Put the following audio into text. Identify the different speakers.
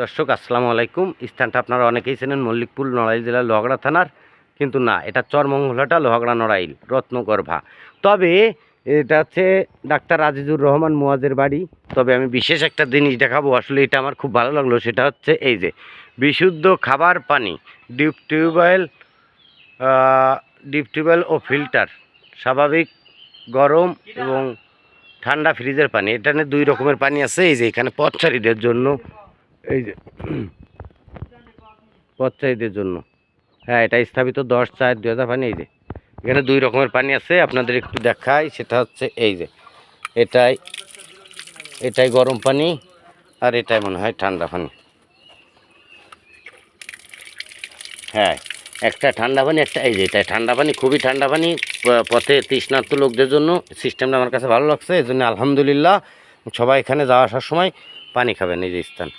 Speaker 1: দর্শক, আসসালামু আলাইকুম। স্থানটা আপনারা অনেকেই চেনেন মল্লিকপুর নড়াইল জেলার লোহাগড়া থানার, কিন্তু না, এটা চরমঙ্গলাটা লোহাগড়া নড়াইল, রত্নগর্ভা। তবে এটা হচ্ছে ডাক্তার আজিজুর রহমান মুয়াজের বাড়ি। তবে আমি বিশেষ একটা জিনিস দেখাবো, আসলে এটা আমার খুব ভালো লাগল, সেটা হচ্ছে এই যে বিশুদ্ধ খাবার পানি, ডিপ টিউবওয়েল ডিপ টিউবওয়েল ও ফিল্টার, স্বাভাবিক গরম এবং ঠান্ডা ফ্রিজের পানি। এখানে দুই রকমের পানি আছে, এই যে এখানে পথচারীদের জন্য এই যে, পথ পথচারীদের জন্য। হ্যাঁ এটা স্থাপিত দশ চার দু হাজার পানি, এই যে। এখানে দুই রকমের পানি আছে, আপনাদের একটু দেখাই, সেটা হচ্ছে এই যে। এটাই এটাই গরম পানি, আর এটাই মনে হয় ঠান্ডা পানি। হ্যাঁ একটা ঠান্ডা পানি, একটা এই যে এটা ঠান্ডা পানি, খুবই ঠান্ডা পানি পথে তৃষ্ণার্ত লোকদের জন্য সিস্টেমটা আমার কাছে ভালো লাগছে, এই জন্য আলহামদুলিল্লাহ সবাই এখানে যাওয়া আসার সময় পানি খাবেন, এই যে স্থান।